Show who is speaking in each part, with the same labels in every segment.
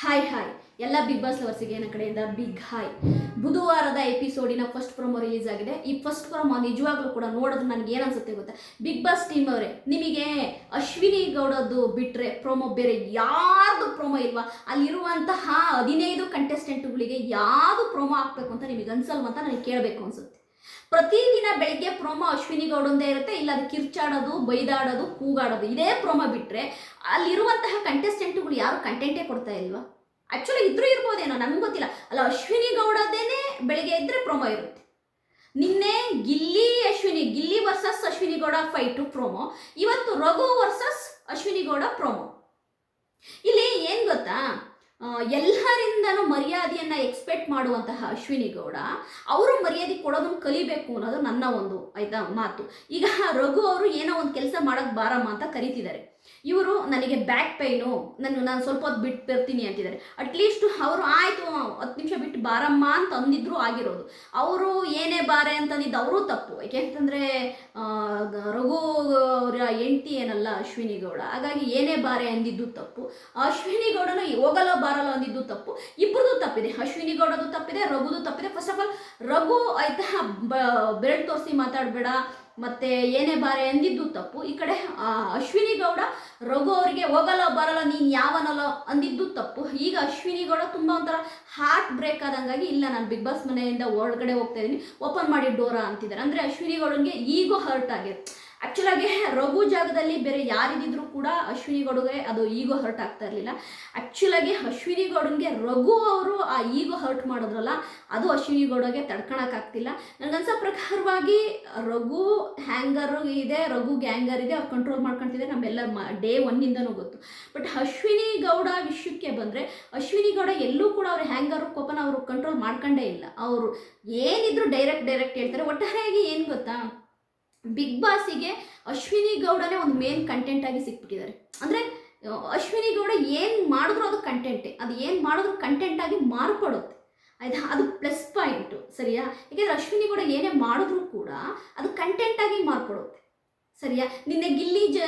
Speaker 1: Hi hi ಎಲ್ಲ big boss ಲವರ್ಸಿಗೆ ನನ್ನ ಕಡೆಯಿಂದ ಬಿಗ್ ಹಾಯ್ ಬುಧವಾರದ ಎಪಿಸೋಡಿನ ಫಸ್ಟ್ ಪ್ರೊಮೋ ರಿಲೀಸ್ ಆಗಿದೆ. ಈ ಫಸ್ಟ್ ಪ್ರೊಮೋ ನಿಜವಾಗ್ಲೂ ಕೂಡ ನೋಡೋದು ನನಗೆ ಏನು ಅನ್ಸುತ್ತೆ ಗೊತ್ತಾ? ಬಿಗ್ ಬಾಸ್ ಟೀಮ್ ಅವರೇ, ನಿಮಗೆ ಅಶ್ವಿನಿ ಗೌಡದ್ದು ಬಿಟ್ಟರೆ ಪ್ರೊಮೋ ಬೇರೆ ಯಾರ್ದು ಪ್ರೊಮೋ ಇಲ್ವಾ? ಅಲ್ಲಿರುವಂತಹ ಹದಿನೈದು ಕಂಟೆಸ್ಟೆಂಟ್ಗಳಿಗೆ ಯಾವುದು ಪ್ರೊಮೋ ಹಾಕ್ಬೇಕು ಅಂತ ನಿಮಗೆ ಅನ್ಸಲ್ವಂತ ನನಗೆ ಕೇಳಬೇಕು ಅನ್ಸುತ್ತೆ. ಪ್ರತಿದಿನ ಬೆಳಗ್ಗೆ ಪ್ರೊಮೋ ಅಶ್ವಿನಿ ಗೌಡಂದೇ ಇರುತ್ತೆ. ಇಲ್ಲ ಅದು ಕಿರ್ಚಾಡೋದು, ಬೈದಾಡೋದು, ಕೂಗಾಡೋದು, ಇದೇ ಪ್ರೋಮೋ ಬಿಟ್ಟರೆ ಅಲ್ಲಿರುವಂತಹ ಕಂಟೆಸ್ಟೆಂಟ್ಗಳು ಯಾರು ಕಂಟೆಂಟೇ ಕೊಡ್ತಾ ಇಲ್ವಾ? ಆ್ಯಕ್ಚುಲಿ ಇದ್ರೂ ಇರ್ಬೋದೇನೋ ನನಗೆ ಗೊತ್ತಿಲ್ಲ. ಅಲ್ಲ, ಅಶ್ವಿನಿ ಗೌಡದೇನೆ ಬೆಳಿಗ್ಗೆ ಇದ್ದರೆ ಪ್ರೊಮೋ ಇರುತ್ತೆ. ನಿನ್ನೆ Gilli Ashwini, Gilli versus Ashwini Gowda fight promo ಇವತ್ತು ರಘು ವರ್ಸಸ್ ಅಶ್ವಿನಿ ಗೌಡ ಪ್ರೊಮೋ ಇಲ್ಲಿ ಏನು ಗೊತ್ತಾ? ಎಲ್ಲರಿಂದನೂ ಮರ್ಯಾದೆಯನ್ನು ಎಕ್ಸ್ಪೆಕ್ಟ್ ಮಾಡುವಂತಹ ಅಶ್ವಿನಿ ಗೌಡ, ಅವರು ಮರ್ಯಾದೆ ಕೊಡೋದನ್ನು ಕಲಿಬೇಕು ಅನ್ನೋದು ನನ್ನ ಒಂದು, ಆಯ್ತಾ, ಮಾತು. ಈಗ ರಘು ಅವರು ಏನೋ ಒಂದು ಕೆಲಸ ಮಾಡೋಕ್ಕೆ ಬಾರಮ್ಮ ಅಂತ ಕರಿತಿದ್ದಾರೆ. ಇವರು ನನಗೆ ಬ್ಯಾಕ್ ಪೈನು ನಾನು ನಾನು ಸ್ವಲ್ಪ ಹೊತ್ತು ಬಿಟ್ಟು ಬರ್ತೀನಿ ಅಂತಿದ್ದಾರೆ. ಅಟ್ಲೀಸ್ಟ್ ಅವರು ಆಯಿತು, ಹತ್ತು ನಿಮಿಷ ಬಿಟ್ಟು ಬಾರಮ್ಮ ಅಂತ ಅಂದಿದ್ರು ಆಗಿರೋದು. ಅವರು ಏನೇ ಬಾರೆ ಅಂತಂದಿದ್ದು ಅವರು ತಪ್ಪು. ಯಾಕೆಂತಂದರೆ ರಘು ಅವರ ಹೆಂಡತಿ ಏನಲ್ಲ ಅಶ್ವಿನಿ ಗೌಡ. ಹಾಗಾಗಿ ಏನೇ ಬಾರೆ ಅಂದಿದ್ದು ತಪ್ಪು. ಅಶ್ವಿನಿ ಗೌಡನ ಹೋಗಲ್ಲ ಬಾರಲ್ಲ ಅಂದಿದ್ದು ತಪ್ಪು. ಇಬ್ಬರದು ತಪ್ಪಿದೆ. ಅಶ್ವಿನಿ ಗೌಡದು ತಪ್ಪಿದೆ, ರಘುದು ತಪ್ಪಿದೆ. ಫಸ್ಟ್ ಆಫ್ ಆಲ್ ರಘು ಆಯ್ತಾ ಬೆರಳು ತೋರಿಸಿ ಮಾತಾಡಬೇಡ. ಮತ್ತೆ ಏನೇ ಬಾರೆ ಅಂದಿದ್ದು ತಪ್ಪು. ಈ ಕಡೆ ಅಶ್ವಿನಿ ಗೌಡ ರಘು ಅವರಿಗೆ ಹೋಗಲ್ಲ, ಬರಲ್ಲ, ನೀನು ಯಾವನಲ್ಲ ಅಂದಿದ್ದು ತಪ್ಪು. ಈಗ ಅಶ್ವಿನಿ ಗೌಡ ತುಂಬ ಒಂಥರ ಹಾರ್ಟ್ ಬ್ರೇಕ್ ಆದಂಗಾಗಿ ಇಲ್ಲ, ನಾನು ಬಿಗ್ ಬಾಸ್ ಮನೆಯಿಂದ ಒಳಗಡೆ ಹೋಗ್ತಾ ಇದ್ದೀನಿ ಓಪನ್ ಮಾಡಿ ಡೋರಾ ಅಂತಿದ್ದಾರೆ. ಅಂದರೆ ಅಶ್ವಿನಿ ಗೌಡನಿಗೆ ಈಗೋ ಹರ್ಟ್ ಆಗಿದೆ. ಆ್ಯಕ್ಚುಲಾಗಿ ರಘು ಜಾಗದಲ್ಲಿ ಬೇರೆ ಯಾರಿದ್ರೂ ಕೂಡ ಅಶ್ವಿನಿ ಗೌಡಗೆ ಅದು ಈಗೋ ಹರ್ಟ್ ಆಗ್ತಾ ಇರಲಿಲ್ಲ. ಆ್ಯಕ್ಚುಲಾಗಿ ಅಶ್ವಿನಿ ಗೌಡನಿಗೆ ರಘು ಅವರು ಆ ಈಗೋ ಹರ್ಟ್ ಮಾಡಿದ್ರಲ್ಲ, ಅದು ಅಶ್ವಿನಿ ಗೌಡಗೆ ತಡ್ಕೊಳಕ್ಕಾಗ್ತಿಲ್ಲ ನನಗನ್ಸೋ ಪ್ರಕಾರವಾಗಿ ರಘು ಹ್ಯಾಂಗರು ಇದೆ, ರಘು ಗ್ಯಾಂಗರ್ ಇದೆ, ಅವ್ರು ಕಂಟ್ರೋಲ್ ಮಾಡ್ಕೊಳ್ತಿದ್ದಾರೆ ನಮ್ಮೆಲ್ಲ ಡೇ ಒನ್ನಿಂದನೂ ಗೊತ್ತು. ಬಟ್ ಅಶ್ವಿನಿ ಗೌಡ ವಿಷಯಕ್ಕೆ ಬಂದರೆ, ಅಶ್ವಿನಿ ಗೌಡ ಎಲ್ಲೂ ಕೂಡ ಅವ್ರ ಹ್ಯಾಂಗರು ಕೋಪನ ಅವರು ಕಂಟ್ರೋಲ್ ಮಾಡ್ಕೊಂಡೇ ಇಲ್ಲ. ಅವರು ಏನಿದ್ರು ಡೈರೆಕ್ಟ್ ಡೈರೆಕ್ಟ್ ಹೇಳ್ತಾರೆ. ಒಟ್ಟಾರೆಯಾಗಿ ಏನು ಗೊತ್ತಾ? ಬಿಗ್ ಬಾಸಿಗೆ ಅಶ್ವಿನಿ ಗೌಡನೇ ಒಂದು ಮೇನ್ ಕಂಟೆಂಟ್ ಆಗಿ ಸಿಕ್ಬಿಟ್ಟಿದ್ದಾರೆ. ಅಂದರೆ, ಅಶ್ವಿನಿ ಗೌಡ ಏನು ಮಾಡಿದ್ರು ಅದು ಕಂಟೆಂಟೇ ಅದು ಏನು ಮಾಡಿದ್ರು ಕಂಟೆಂಟ್ ಆಗಿ ಮಾರ್ಪಡುತ್ತೆ. ಆಯ್ತಾ? ಅದು ಪ್ಲಸ್ ಪಾಯಿಂಟು ಸರಿಯಾ? ಯಾಕೆಂದರೆ ಅಶ್ವಿನಿ ಗೌಡ ಏನೇ ಮಾಡಿದ್ರು ಕೂಡ ಅದು ಕಂಟೆಂಟ್ ಆಗಿ ಮಾರ್ಪಡುತ್ತೆ. ಸರಿಯಾ? ನಿನ್ನೆ ಗಿಲ್ಲಿ ಜ,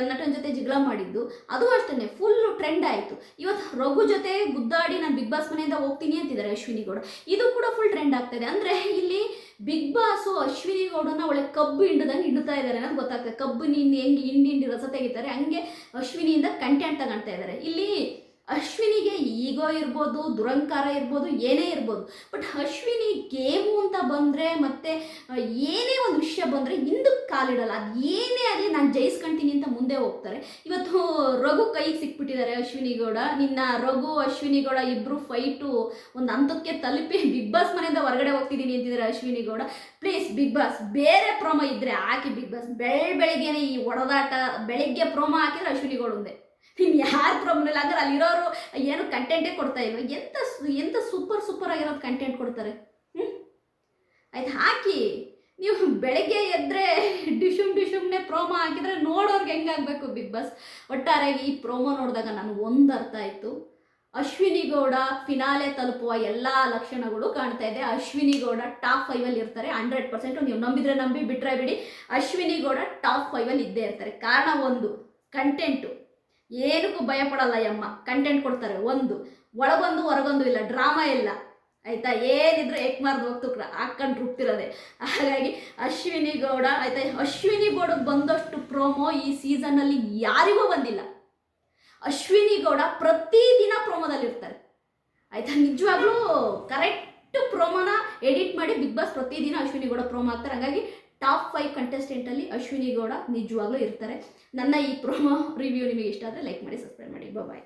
Speaker 1: ನಟನ ಜೊತೆ ಜಿಗಳ ಮಾಡಿದ್ದು, ಅದು ಅಷ್ಟೇ ಫುಲ್ ಟ್ರೆಂಡ್ ಆಯಿತು. ಇವತ್ತು ರಘು ಜೊತೆ ಗುದ್ದಾಡಿ ಬಿಗ್ ಬಾಸ್ ಮನೆಯಿಂದ ಹೋಗ್ತೀನಿ ಅಂತಿದ್ದಾರೆ ಅಶ್ವಿನಿ ಗೌಡ. ಇದು ಕೂಡ ಫುಲ್ ಟ್ರೆಂಡ್ ಆಗ್ತಾಯಿದೆ ಅಂದರೆ ಇಲ್ಲಿ ಬಿಗ್ ಬಾಸು ಅಶ್ವಿನಿ ಗೌಡನ ಒಳ್ಳೆ ಕಬ್ಬು ಹಿಂಡದಂಗೆ ಹಿಂಡ್ತಾ ಇದ್ದಾರೆ ಅನ್ನೋದು ಗೊತ್ತಾಗ್ತದೆ ಕಬ್ಬು ನಿನ್ನೆ ಹೆಂಗೆ ಹಿಂಡಿ ಹಿಂಡಿ ರಸ ತೆಗಿತಾರೆ, ಹಂಗೆ ಅಶ್ವಿನಿಯಿಂದ ಕಂಟೆಂಟ್ ತಗೊಳ್ತಾ ಇದ್ದಾರೆ. ಇಲ್ಲಿ ಅಶ್ವಿನಿಗೆ ಈಗೋ ಇರ್ಬೋದು, ದುರಂಕಾರ ಇರ್ಬೋದು, ಏನೇ ಇರ್ಬೋದು. ಬಟ್ ಅಶ್ವಿನಿ ಗೇಮು ಅಂತ ಬಂದರೆ ಮತ್ತು ಏನೇ ಒಂದು ವಿಷಯ ಬಂದರೆ ಹಿಂದಕ್ಕೆ ಕಾಲಿಡಲ್ಲ. ಅದು ಏನೇ ಆಗಲಿ ನಾನು ಜಯಿಸ್ಕೊಂತೀನಿ ಮುಂದೆ ಹೋಗ್ತಾರೆ. ಇವತ್ತು ರಘು ಕೈಗೆ ಸಿಕ್ಬಿಟ್ಟಿದ್ದಾರೆ ಅಶ್ವಿನಿ ಗೌಡ ನಿನ್ನ ರಘು ಅಶ್ವಿನಿ ಗೌಡ ಇಬ್ಬರು ಫೈಟು ಒಂದು ಹಂತಕ್ಕೆ ತಲುಪಿ ಬಿಗ್ ಬಾಸ್ ಮನೆಯಿಂದ ಹೊರಗಡೆ ಹೋಗ್ತಿದ್ದೀನಿ ಅಂತಿದ್ದಾರೆ Ashwini Gowda please big boss ಬೇರೆ ಪ್ರೋಮೋ ಇದ್ದರೆ ಹಾಕಿ ಬಿಗ್ ಬಾಸ್ ಬೆಳ್ ಬೆಳಿಗ್ಗೆನೇ ಈ ಒಡೆದಾಟ, ಬೆಳಿಗ್ಗೆ ಪ್ರೋಮೋ ಹಾಕಿದ್ರೆ ಅಶ್ವಿನಿ ಗೌಡ ಒಂದೇ. ಇನ್ನು ಯಾರು ಪ್ರಾಬ್ಲಮ್ ಇಲ್ಲ ಹಂಗಾರೆ ಅಲ್ಲಿರೋರು ಏನು ಕಂಟೆಂಟೇ ಕೊಡ್ತಾ ಇಲ್ಲ ಸು- ಎಂತ ಸೂಪರ್ ಸೂಪರ್ ಆಗಿರೋದು ಕಂಟೆಂಟ್ ಕೊಡ್ತಾರೆ? ಹ್ಞೂ ಆಯ್ತು, ಹಾಕಿ. ನೀವು ಬೆಳಗ್ಗೆ ಎದ್ದರೆ ಡಿಶುಮ್ ಡಿಶುಮ್ನೆ ಪ್ರೋಮೋ ಹಾಕಿದರೆ ನೋಡೋರ್ಗೆ ಹೆಂಗಾಗಬೇಕು ಬಿಗ್ ಬಾಸ್ ಒಟ್ಟಾರೆಯಾಗಿ ಈ ಪ್ರೋಮೋ ನೋಡಿದಾಗ ನನಗೆ ಒಂದು ಅರ್ಥ ಆಯಿತು. ಅಶ್ವಿನಿ ಗೌಡ ಫಿನಾಲೆ ತಲುಪುವ ಎಲ್ಲ ಲಕ್ಷಣಗಳು ಕಾಣ್ತಾ ಇದೆ. ಅಶ್ವಿನಿ ಗೌಡ ಟಾಪ್ ಫೈವಲ್ಲಿ ಇರ್ತಾರೆ. ಹಂಡ್ರೆಡ್ ಪರ್ಸೆಂಟು ನೀವು ನಂಬಿದ್ರೆ ನಂಬಿ ಬಿಟ್ಟರೆ ಬಿಡಿ. ಅಶ್ವಿನಿ ಗೌಡ ಟಾಪ್ ಫೈವಲ್ಲಿ ಇದ್ದೇ ಇರ್ತಾರೆ. ಕಾರಣ ಒಂದು ಕಂಟೆಂಟು ಏನಕ್ಕೂ ಭಯಪಡಲ್ಲ ಯಮ್ಮ. ಕಂಟೆಂಟ್ ಕೊಡ್ತಾರೆ. ಒಂದು, ಒಳಗೊಂದು, ಹೊರಗೊಂದು ಇಲ್ಲ. ಡ್ರಾಮಾ ಇಲ್ಲ. ಆಯಿತಾ? ಏನಿದ್ರು ಏಕ್ ಮಾರ್ದು ಹೋಗ್ತು ಹಾಕೊಂಡು ರುಬ್ತಿರೋದೆ ಹಾಗಾಗಿ ಅಶ್ವಿನಿ ಗೌಡ, ಆಯಿತಾ? ಅಶ್ವಿನಿ ಗೌಡಗೆ ಬಂದಷ್ಟು ಪ್ರೋಮೋ ಈ ಸೀಸನ್ನಲ್ಲಿ ಯಾರಿಗೂ ಬಂದಿಲ್ಲ. ಅಶ್ವಿನಿ ಗೌಡ ಪ್ರತಿದಿನ ಪ್ರೋಮೋದಲ್ಲಿ ಇರ್ತಾರೆ ಆಯಿತಾ? ನಿಜವಾಗ್ಲೂ ಕರೆಕ್ಟ್ ಪ್ರೋಮೋನ ಎಡಿಟ್ ಮಾಡಿ ಬಿಗ್ ಬಾಸ್ ಪ್ರತಿದಿನ ಅಶ್ವಿನಿ ಗೌಡ ಪ್ರೋಮೋ ಹಾಕ್ತಾರೆ. ಹಾಗಾಗಿ ಟಾಪ್ ಫೈವ್ ಕಂಟೆಸ್ಟೆಂಟಲ್ಲಿ ಅಶ್ವಿನಿ ಗೌಡ ನಿಜವಾಗ್ಲೂ ಇರ್ತಾರೆ. ನನ್ನ ಈ ಪ್ರೋಮೋ ರಿವ್ಯೂ ನಿಮಗೆ ಇಷ್ಟ ಆದರೆ ಲೈಕ್ ಮಾಡಿ ಸಬ್ಸ್ಕ್ರೈಬ್ ಮಾಡಿ. ಬಾಯ್